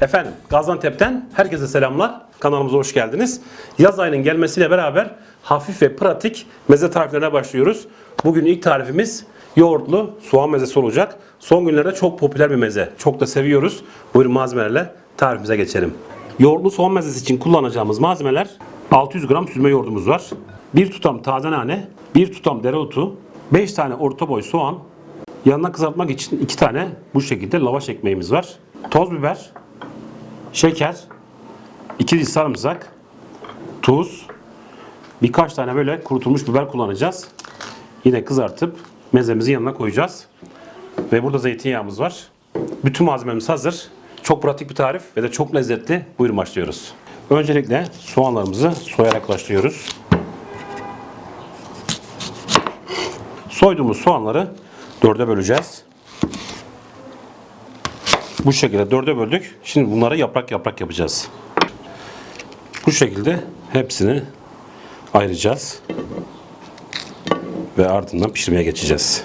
Efendim Gaziantep'ten herkese selamlar. Kanalımıza hoş geldiniz. Yaz ayının gelmesiyle beraber hafif ve pratik meze tariflerine başlıyoruz. Bugün ilk tarifimiz yoğurtlu soğan mezesi olacak. Son günlerde çok popüler bir meze. Çok da seviyoruz. Buyurun malzemelerle tarifimize geçelim. Yoğurtlu soğan mezesi için kullanacağımız malzemeler 600 gram süzme yoğurdumuz var. 1 tutam taze nane, 1 tutam dereotu, 5 tane orta boy soğan, Yanına kızartmak için iki tane bu şekilde lavaş ekmeğimiz var. Toz biber, şeker, iki diş sarımsak, tuz, birkaç tane böyle kurutulmuş biber kullanacağız. Yine kızartıp mezemizin yanına koyacağız. Ve burada zeytinyağımız var. Bütün malzememiz hazır. Çok pratik bir tarif ve de çok lezzetli. Buyurun başlıyoruz. Öncelikle soğanlarımızı soyarak başlıyoruz. Soyduğumuz soğanları dörde böleceğiz. Bu şekilde dörde böldük. Şimdi bunları yaprak yaprak yapacağız. Bu şekilde hepsini ayıracağız. Ve ardından pişirmeye geçeceğiz.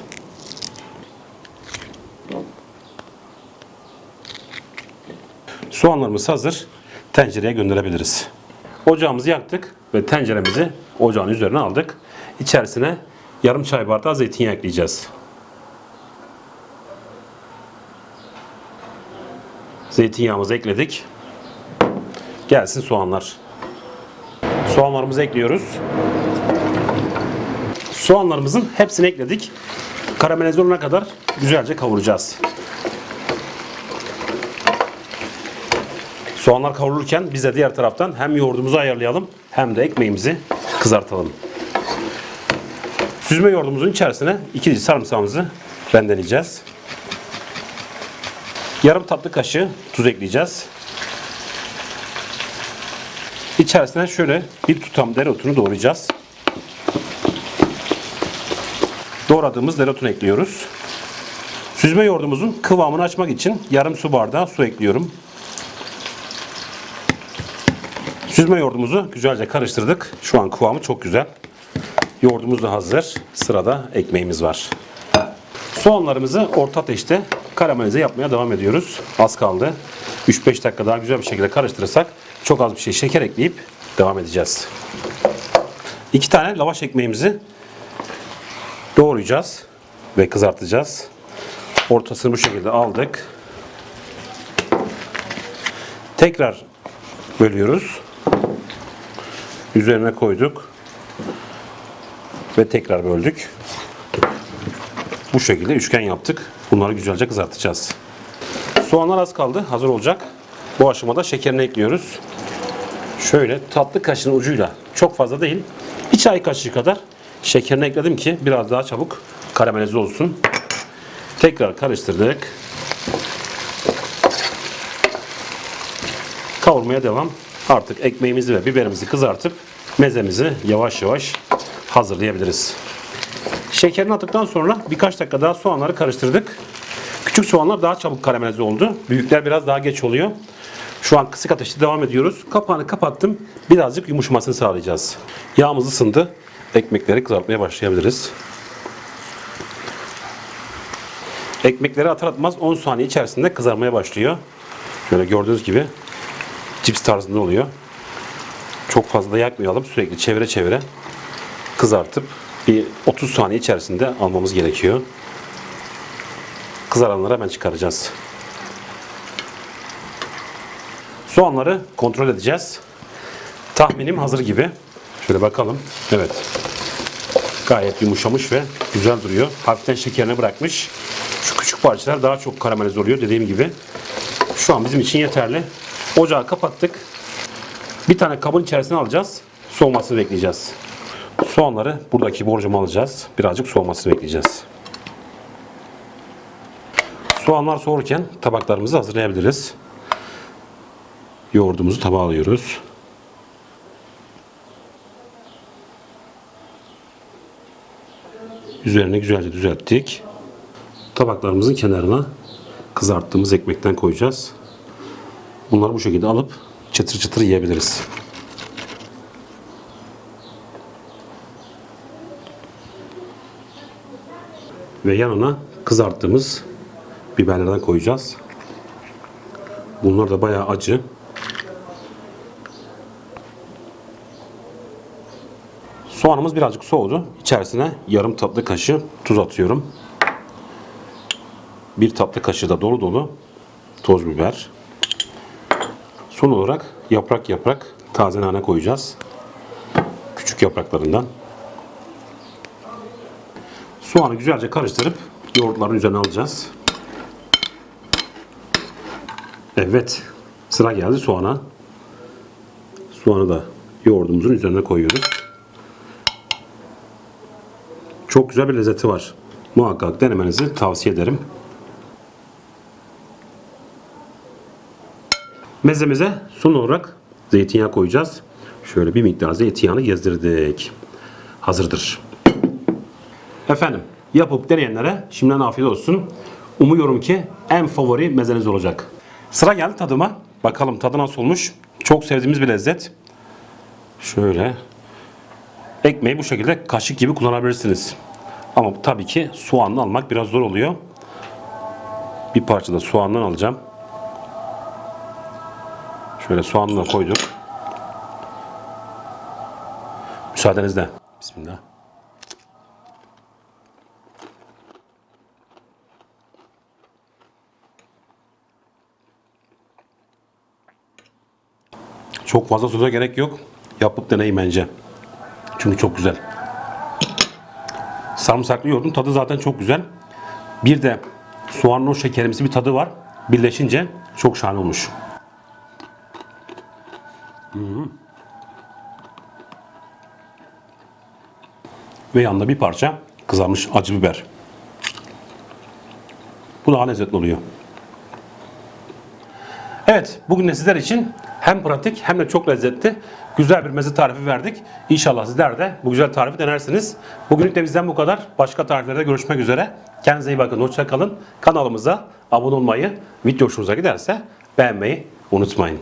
Soğanlarımız hazır. Tencereye gönderebiliriz. Ocağımızı yaktık ve tenceremizi ocağın üzerine aldık. İçerisine yarım çay bardağı zeytinyağı ekleyeceğiz. Zeytinyağımızı ekledik. Gelsin soğanlar. Soğanlarımızı ekliyoruz. Soğanlarımızın hepsini ekledik. Karamelize olana kadar güzelce kavuracağız. Soğanlar kavrulurken biz de diğer taraftan hem yoğurdumuzu ayarlayalım hem de ekmeğimizi kızartalım. Süzme yoğurdumuzun içerisine iki diş sarımsağımızı rendeleyeceğiz. Yarım tatlı kaşığı tuz ekleyeceğiz. İçerisine şöyle bir tutam dereotunu doğrayacağız. Doğradığımız dereotunu ekliyoruz. Süzme yoğurdumuzun kıvamını açmak için yarım su bardağı su ekliyorum. Süzme yoğurdumuzu güzelce karıştırdık. Şu an kıvamı çok güzel. Yoğurdumuz da hazır. Sırada ekmeğimiz var. Soğanlarımızı orta ateşte karamelize yapmaya devam ediyoruz. Az kaldı. 3-5 dakika daha güzel bir şekilde karıştırırsak çok az bir şey şeker ekleyip devam edeceğiz. 2 tane lavaş ekmeğimizi doğrayacağız ve kızartacağız. Ortasını bu şekilde aldık. Tekrar bölüyoruz. Üzerine koyduk. Ve tekrar böldük. Bu şekilde üçgen yaptık. Bunları güzelce kızartacağız. Soğanlar az kaldı. Hazır olacak. Bu aşamada şekerini ekliyoruz. Şöyle tatlı kaşığın ucuyla çok fazla değil. Bir çay kaşığı kadar şekerini ekledim ki biraz daha çabuk karamelize olsun. Tekrar karıştırdık. Kavurmaya devam. Artık ekmeğimizi ve biberimizi kızartıp mezemizi yavaş yavaş hazırlayabiliriz. Şekerini attıktan sonra birkaç dakika daha soğanları karıştırdık. Küçük soğanlar daha çabuk karamelize oldu. Büyükler biraz daha geç oluyor. Şu an kısık ateşte devam ediyoruz. Kapağını kapattım. Birazcık yumuşamasını sağlayacağız. Yağımız ısındı. Ekmekleri kızartmaya başlayabiliriz. Ekmekleri atar atmaz 10 saniye içerisinde kızarmaya başlıyor. Böyle gördüğünüz gibi cips tarzında oluyor. Çok fazla yakmayalım. Sürekli çevire çevire kızartıp bir 30 saniye içerisinde almamız gerekiyor. Kızaranları hemen çıkaracağız. Soğanları kontrol edeceğiz. Tahminim hazır gibi. Şöyle bakalım. Evet. Gayet yumuşamış ve güzel duruyor. Hafiften şekerini bırakmış. Şu küçük parçalar daha çok karamelize oluyor dediğim gibi. Şu an bizim için yeterli. Ocağı kapattık. Bir tane kabın içerisine alacağız. Soğumasını bekleyeceğiz. Soğanları buradaki borcama alacağız. Birazcık soğumasını bekleyeceğiz. Soğanlar soğurken tabaklarımızı hazırlayabiliriz. Yoğurdumuzu tabağa alıyoruz. Üzerine güzelce düzelttik. Tabaklarımızın kenarına kızarttığımız ekmekten koyacağız. Bunları bu şekilde alıp çıtır çıtır yiyebiliriz. Ve yanına kızarttığımız biberlerden koyacağız. Bunlar da bayağı acı. Soğanımız birazcık soğudu. İçerisine yarım tatlı kaşığı tuz atıyorum. Bir tatlı kaşığı da dolu dolu toz biber. Son olarak yaprak yaprak taze nane koyacağız. Küçük yapraklarından. Soğanı güzelce karıştırıp yoğurtların üzerine alacağız. Evet. Sıra geldi soğana. Soğanı da yoğurdumuzun üzerine koyuyoruz. Çok güzel bir lezzeti var. Muhakkak denemenizi tavsiye ederim. Mezemize son olarak zeytinyağı koyacağız. Şöyle bir miktar zeytinyağını gezdirdik. Hazırdır. Efendim yapıp deneyenlere şimdiden afiyet olsun. Umuyorum ki en favori mezeniz olacak. Sıra geldi tadıma. Bakalım tadı nasıl olmuş. Çok sevdiğimiz bir lezzet. Şöyle. Ekmeği bu şekilde kaşık gibi kullanabilirsiniz. Ama tabii ki soğanlı almak biraz zor oluyor. Bir parça da soğandan alacağım. Şöyle soğanını koyduk. Müsaadenizle. Bismillah. Çok fazla söze gerek yok. Yapıp deneyin bence. Çünkü çok güzel. Sarımsaklı yoğurdun tadı zaten çok güzel. Bir de soğanın o şekerimsi bir tadı var. Birleşince çok şahane olmuş. Ve yanında bir parça kızarmış acı biber. Bu daha lezzetli oluyor. Evet, bugün de sizler için hem pratik hem de çok lezzetli güzel bir meze tarifi verdik. İnşallah sizler de bu güzel tarifi denersiniz. Bugünlük de bizden bu kadar. Başka tariflerde görüşmek üzere. Kendinize iyi bakın, hoşça kalın. Kanalımıza abone olmayı, video hoşunuza giderse beğenmeyi unutmayın.